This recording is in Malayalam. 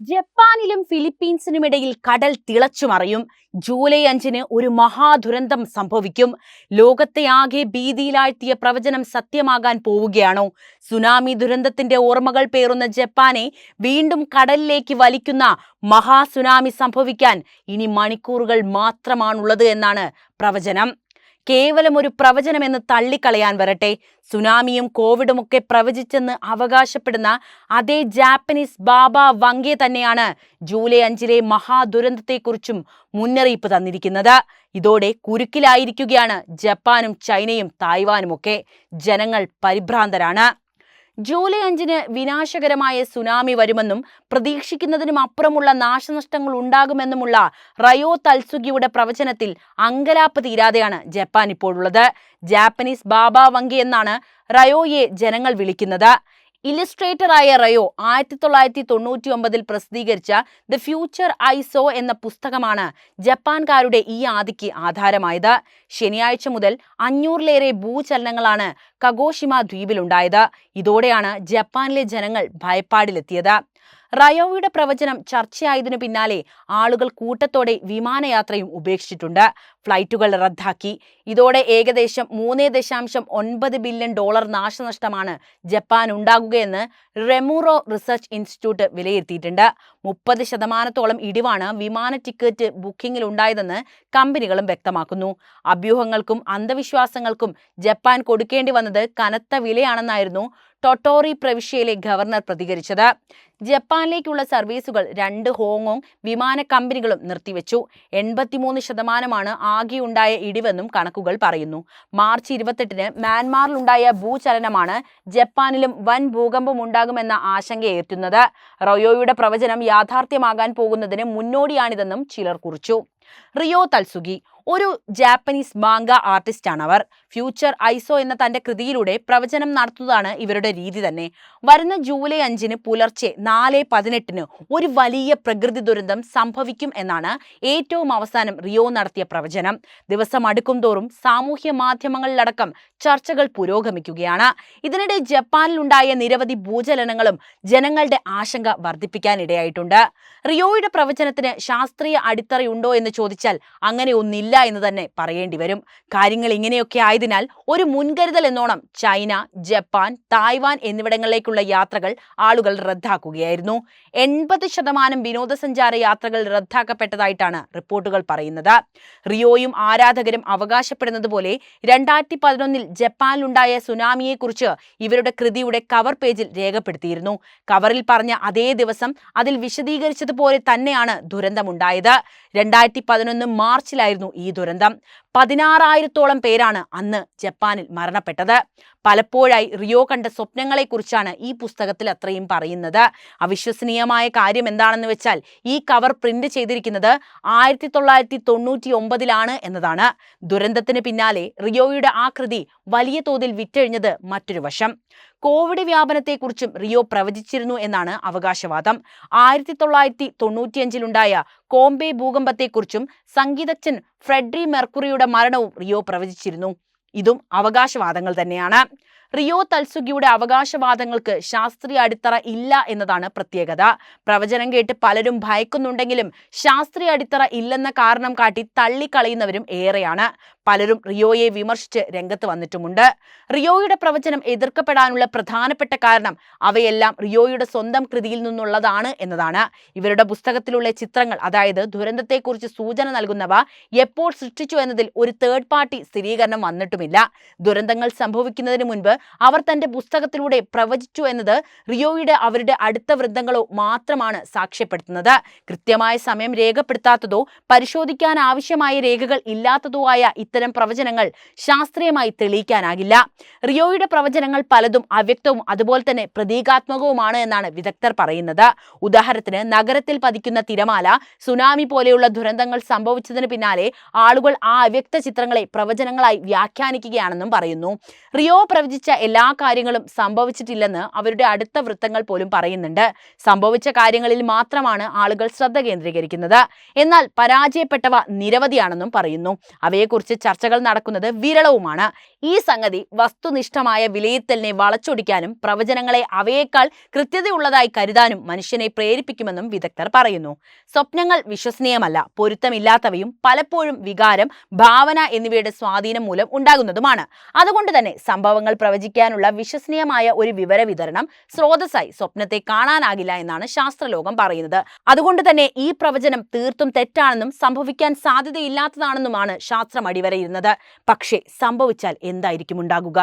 ജപ്പാനിലും ഫിലിപ്പീൻസിനും ഇടയിൽ കടൽ തിളച്ചുമറിയും ജൂലൈ അഞ്ചിന് ഒരു മഹാദുരന്തം സംഭവിക്കും. ലോകത്തെ ആകെ ഭീതിയിലാഴ്ത്തിയ പ്രവചനം സത്യമാകാൻ പോവുകയാണോ? സുനാമി ദുരന്തത്തിന്റെ ഓർമ്മകൾ പേറുന്ന ജപ്പാനെ വീണ്ടും കടലിലേക്ക് വലിക്കുന്ന മഹാസുനാമി സംഭവിക്കാൻ ഇനി മണിക്കൂറുകൾ മാത്രമാണുള്ളത് എന്നാണ് പ്രവചനം. കേവലം ഒരു പ്രവചനമെന്ന് തള്ളിക്കളയാൻ വരട്ടെ. സുനാമിയും കോവിഡും ഒക്കെ പ്രവചിച്ചെന്ന് അവകാശപ്പെടുന്ന അതേ ജാപ്പനീസ് ബാബ വങ്കെ തന്നെയാണ് ജൂലൈ അഞ്ചിലെ മഹാദുരന്തത്തെക്കുറിച്ചും മുന്നറിയിപ്പ് തന്നിരിക്കുന്നത്. ഇതോടെ കുരുക്കിലായിരിക്കുകയാണ് ജപ്പാനും ചൈനയും തായ്വാനുമൊക്കെ. ജനങ്ങൾ പരിഭ്രാന്തരാണ്. ജൂലൈ അഞ്ചിന് വിനാശകരമായ സുനാമി വരുമെന്നും പ്രതീക്ഷിക്കുന്നതിനും അപ്പുറമുള്ള നാശനഷ്ടങ്ങൾ ഉണ്ടാകുമെന്നുമുള്ള റയോ തൽസുഗിയുടെ പ്രവചനത്തിൽ അങ്കലാപ്പ് തീരാതെയാണ് ജപ്പാൻ ഇപ്പോഴുള്ളത്. ജാപ്പനീസ് ബാബ വങ്കി എന്നാണ് റയോയെ ജനങ്ങൾ വിളിക്കുന്നത്. ഇലിസ്ട്രേറ്ററായ റയോ ആയിരത്തി തൊള്ളായിരത്തി തൊണ്ണൂറ്റി ഒമ്പതിൽ പ്രസിദ്ധീകരിച്ച ദ ഫ്യൂച്ചർ ഐസോ എന്ന പുസ്തകമാണ് ജപ്പാൻകാരുടെ ഈ ആദിക്ക് ആധാരമായത്. ശനിയാഴ്ച മുതൽ അഞ്ഞൂറിലേറെ ഭൂചലനങ്ങളാണ് കഗോഷിമ ദ്വീപിലുണ്ടായത്. ഇതോടെയാണ് ജപ്പാനിലെ ജനങ്ങൾ ഭയപ്പാടിലെത്തിയത്. റയോയുടെ പ്രവചനം ചർച്ചയായതിനു പിന്നാലെ ആളുകൾ കൂട്ടത്തോടെ വിമാനയാത്രയും ഉപേക്ഷിച്ചിട്ടുണ്ട്. ഫ്ലൈറ്റുകൾ റദ്ദാക്കി. ഇതോടെ ഏകദേശം മൂന്ന് ദശാംശം ഒൻപത് ബില്യൺ ഡോളർ നാശനഷ്ടമാണ് ജപ്പാൻ ഉണ്ടാകുകയെന്ന് റെമൂറോ റിസർച്ച് ഇൻസ്റ്റിറ്റ്യൂട്ട് വിലയിരുത്തിയിട്ടുണ്ട്. മുപ്പത് ശതമാനത്തോളം ഇടിവാണ് വിമാന ടിക്കറ്റ് ബുക്കിംഗിൽ ഉണ്ടായതെന്ന് കമ്പനികളും വ്യക്തമാക്കുന്നു. അഭ്യൂഹങ്ങൾക്കും അന്ധവിശ്വാസങ്ങൾക്കും ജപ്പാൻ കൊടുക്കേണ്ടി വന്നത് കനത്ത വിലയാണെന്നായിരുന്നു ടൊട്ടോറി പ്രവിശ്യയിലെ ഗവർണർ പ്രതികരിച്ചത്. ജപ്പാനിലേക്കുള്ള സർവീസുകൾ രണ്ട് ഹോങ്കോങ് വിമാന കമ്പനികളും നിർത്തിവെച്ചു. എൺപത്തിമൂന്ന് ശതമാനമാണ് ആകെയുണ്ടായ ഇടിവെന്നും കണക്കുകൾ പറയുന്നു. മാർച്ച് ഇരുപത്തെട്ടിന് മ്യാൻമാറിലുണ്ടായ ഭൂചലനമാണ് ജപ്പാനിലും വൻ ഭൂകമ്പം ഉണ്ടാകുമെന്ന ആശങ്കയേറ്റുന്നത്. റോയോയുടെ പ്രവചനം യാഥാർത്ഥ്യമാകാൻ പോകുന്നതിന് മുന്നോടിയാണിതെന്നും ചിലർ കുറിച്ചു. റിയോ തൽസുഗി ഒരു ജാപ്പനീസ് മാങ്ക ആർട്ടിസ്റ്റാണ് അവർ ഫ്യൂച്ചർ ഐസോ എന്ന തന്റെ കൃതിയിലൂടെ പ്രവചനം നടത്തുന്നതാണ് ഇവരുടെ രീതി തന്നെ. വരുന്ന ജൂലൈ അഞ്ചിന് പുലർച്ചെ നാല് പതിനെട്ടിന് ഒരു വലിയ പ്രകൃതി ദുരന്തം സംഭവിക്കും എന്നാണ് ഏറ്റവും അവസാനം റിയോ നടത്തിയ പ്രവചനം. ദിവസം അടുക്കും തോറും സാമൂഹ്യ മാധ്യമങ്ങളിലടക്കം ചർച്ചകൾ പുരോഗമിക്കുകയാണ്. ഇതിനിടെ ജപ്പാനിലുണ്ടായ നിരവധി ഭൂചലനങ്ങളും ജനങ്ങളുടെ ആശങ്ക വർദ്ധിപ്പിക്കാനിടയായിട്ടുണ്ട്. റിയോയുടെ പ്രവചനത്തിന് ശാസ്ത്രീയ അടിത്തറയുണ്ടോ എന്ന് ചോദിച്ചാൽ അങ്ങനെ ഒന്നില്ല. എന്ന് തന്നെ പറയേണ്ടി വരും. കാര്യങ്ങൾ ഇങ്ങനെയൊക്കെ ആയതിനാൽ ഒരു മുൻകരുതൽ എന്നോണം ചൈന ജപ്പാൻ തായ്വാൻ എന്നിവിടങ്ങളിലേക്കുള്ള യാത്രകൾ ആളുകൾ റദ്ദാക്കുകയായിരുന്നു. എൺപത് ശതമാനം വിനോദസഞ്ചാര യാത്രകൾ റദ്ദാക്കപ്പെട്ടതായിട്ടാണ് റിപ്പോർട്ടുകൾ പറയുന്നത്. റിയോയും ആരാധകരും അവകാശപ്പെടുന്നത് പോലെ രണ്ടായിരത്തി പതിനൊന്നിൽ ജപ്പാനിലുണ്ടായ സുനാമിയെക്കുറിച്ച് ഇവരുടെ കൃതിയുടെ കവർ പേജിൽ രേഖപ്പെടുത്തിയിരുന്നു. കവറിൽ പറഞ്ഞ അതേ ദിവസം അതിൽ വിശദീകരിച്ചതുപോലെ തന്നെയാണ് ദുരന്തമുണ്ടായത്. രണ്ടായിരത്തി പതിനൊന്ന് മാർച്ചിലായിരുന്നു ഈ ദുരന്തം. പതിനാറായിരത്തോളം പേരാണ് അന്ന് ജപ്പാനിൽ മരണപ്പെട്ടത്. പലപ്പോഴായി റിയോ കണ്ട സ്വപ്നങ്ങളെക്കുറിച്ചാണ് ഈ പുസ്തകത്തിൽ അത്രയും പറയുന്നത്. അവിശ്വസനീയമായ കാര്യം എന്താണെന്ന് വെച്ചാൽ ഈ കവർ പ്രിന്റ് ചെയ്തിരിക്കുന്നത് ആയിരത്തി തൊള്ളായിരത്തി തൊണ്ണൂറ്റി ഒമ്പതിലാണ് എന്നതാണ്. ദുരന്തത്തിന് പിന്നാലെ റിയോയുടെ ആ കൃതി വലിയ തോതിൽ വിറ്റഴിഞ്ഞത് മറ്റൊരു വശം. കോവിഡ് വ്യാപനത്തെക്കുറിച്ചും റിയോ പ്രവചിച്ചിരുന്നു എന്നാണ് അവകാശവാദം. ആയിരത്തി തൊള്ളായിരത്തി തൊണ്ണൂറ്റിയഞ്ചിലുണ്ടായ കോംബെ ഭൂകമ്പത്തെക്കുറിച്ചും സംഗീതജ്ഞൻ ഫ്രെഡ്രി മെർക്കുറിയുടെ മരണവും റിയോ പ്രവചിച്ചിരുന്നു. ഇതും അവകാശവാദങ്ങൾ തന്നെയാണ്. റിയോ തൽസുഗിയുടെ അവകാശവാദങ്ങൾക്ക് ശാസ്ത്രീയ അടിത്തറ ഇല്ല എന്നതാണ് പ്രത്യേകത. പ്രവചനം കേട്ട് പലരും ഭയക്കുന്നുണ്ടെങ്കിലും ശാസ്ത്രീയ അടിത്തറ ഇല്ലെന്ന കാരണം കാട്ടി തള്ളിക്കളയുന്നവരും ഏറെയാണ്. പലരും റിയോയെ വിമർശിച്ച് രംഗത്ത് വന്നിട്ടുമുണ്ട്. റിയോയുടെ പ്രവചനം എതിർക്കപ്പെടാനുള്ള പ്രധാനപ്പെട്ട കാരണം അവയെല്ലാം റിയോയുടെ സ്വന്തം കൃതിയിൽ നിന്നുള്ളതാണ് എന്നതാണ്. ഇവരുടെ പുസ്തകത്തിലുള്ള ചിത്രങ്ങൾ അതായത് ദുരന്തത്തെക്കുറിച്ച് സൂചന നൽകുന്നവ എപ്പോൾ സൃഷ്ടിച്ചു എന്നതിൽ ഒരു തേർഡ് പാർട്ടി സ്ഥിരീകരണം വന്നിട്ടുമില്ല. ദുരന്തങ്ങൾ സംഭവിക്കുന്നതിന് മുൻപ് അവർ തന്റെ പുസ്തകത്തിലൂടെ പ്രവചിച്ചു എന്നത് റിയോയുടെ അവരുടെ അടുത്ത വൃദ്ധങ്ങളോ മാത്രമാണ് സാക്ഷ്യപ്പെടുത്തുന്നത്. കൃത്യമായ സമയം രേഖപ്പെടുത്താത്തതോ പരിശോധിക്കാൻ ആവശ്യമായ രേഖകൾ ഇല്ലാത്തതോ ആയ ഇത്തരം പ്രവചനങ്ങൾ ശാസ്ത്രീയമായി തെളിയിക്കാനാകില്ല. റിയോയുടെ പ്രവചനങ്ങൾ പലതും അവ്യക്തവും അതുപോലെ തന്നെ പ്രതീകാത്മകവുമാണ് എന്നാണ് വിദഗ്ധർ പറയുന്നത്. ഉദാഹരണത്തിന് നഗരത്തിൽ പതിക്കുന്ന തിരമാല സുനാമി പോലെയുള്ള ദുരന്തങ്ങൾ സംഭവിച്ചതിന് പിന്നാലെ ആളുകൾ ആ അവ്യക്ത ചിത്രങ്ങളെ പ്രവചനങ്ങളായി വ്യാഖ്യാനിക്കുകയാണെന്നും പറയുന്നു. റിയോ പ്രവചിച്ച എല്ലാ കാര്യങ്ങളും സംഭവിച്ചിട്ടില്ലെന്ന് അവരുടെ അടുത്ത വൃത്തങ്ങൾ പോലും പറയുന്നുണ്ട്. സംഭവിച്ച കാര്യങ്ങളിൽ മാത്രമാണ് ആളുകൾ ശ്രദ്ധ കേന്ദ്രീകരിക്കുന്നത്. എന്നാൽ പരാജയപ്പെട്ടവ നിരവധിയാണെന്നും പറയുന്നു. അവയെക്കുറിച്ച് ചർച്ചകൾ നടക്കുന്നത് വിരളവുമാണ്. ഈ സംഗതി വസ്തുനിഷ്ഠമായ വിലയിരുത്തലിനെ വളച്ചൊടിക്കാനും പ്രവചനങ്ങളെ അവയേക്കാൾ കൃത്യതയുള്ളതായി കരുതാനും മനുഷ്യനെ പ്രേരിപ്പിക്കുമെന്നും വിദഗ്ധർ പറയുന്നു. സ്വപ്നങ്ങൾ വിശ്വസനീയമല്ല പൊരുത്തമില്ലാത്തവയും പലപ്പോഴും വികാരം ഭാവന എന്നിവയുടെ സ്വാധീനം മൂലം ഉണ്ടാകുന്നതുമാണ്. അതുകൊണ്ട് തന്നെ സംഭവങ്ങൾ പ്രവചിക്കാനുള്ള വിശ്വസനീയമായ ഒരു വിവര വിതരണം സ്രോതസ്സായി സ്വപ്നത്തെ കാണാനാകില്ല എന്നാണ് ശാസ്ത്രലോകം പറയുന്നത്. അതുകൊണ്ട് തന്നെ ഈ പ്രവചനം തീർത്തും തെറ്റാണെന്നും സംഭവിക്കാൻ സാധ്യതയില്ലാത്തതാണെന്നുമാണ് ശാസ്ത്രം അടിവരയിരുന്നത് പക്ഷേ സംഭവിച്ചാൽ എന്തായിരിക്കും ഉണ്ടാകുക?